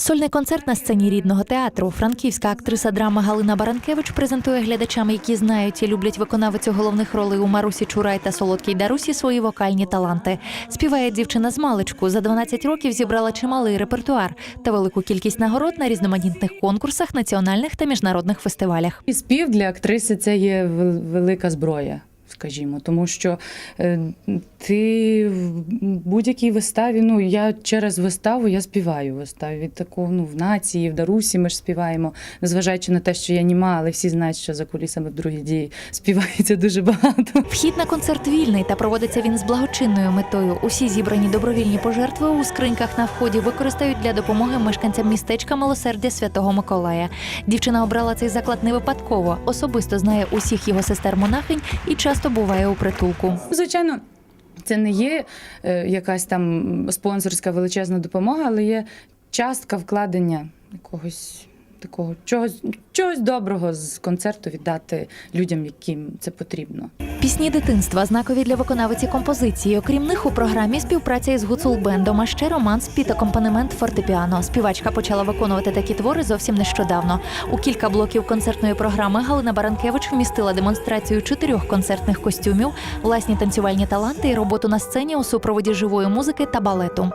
Сольний концерт на сцені рідного театру. Франківська актриса драми Галина Баранкевич презентує глядачам, які знають і люблять виконавицю головних ролей у Марусі Чурай та Солодкій Дарусі свої вокальні таланти. Співає дівчина з маличку. За 12 років зібрала чималий репертуар та велику кількість нагород на різноманітних конкурсах, національних та міжнародних фестивалях. І спів для актриси це є велика зброя. Скажімо, тому що е, ти в будь-якій виставі, ну я через виставу я співаю виставі. Від такого ну в нації, в Дарусі ми ж співаємо, незважаючи на те, що я німа, але всі знають, що за кулісами в другій дії співається дуже багато. Вхід на концерт вільний та проводиться він з благочинною метою. Усі зібрані добровільні пожертви у скриньках на вході використають для допомоги мешканцям містечка Милосердя Святого Миколая. Дівчина обрала цей заклад не випадково, особисто знає усіх його сестер монахинь і часто буває у притулку. Звичайно, це не є е, якась там спонсорська величезна допомога, але є частка вкладення якогось такого чогось, чогось доброго з концерту віддати людям, яким це потрібно. Пісні дитинства знакові для виконавиці композиції. Окрім них у програмі співпраця із гуцулбендом, а ще романс під акомпанемент фортепіано. Співачка почала виконувати такі твори зовсім нещодавно. У кілька блоків концертної програми Галина Баранкевич вмістила демонстрацію чотирьох концертних костюмів, власні танцювальні таланти і роботу на сцені у супроводі живої музики та балету.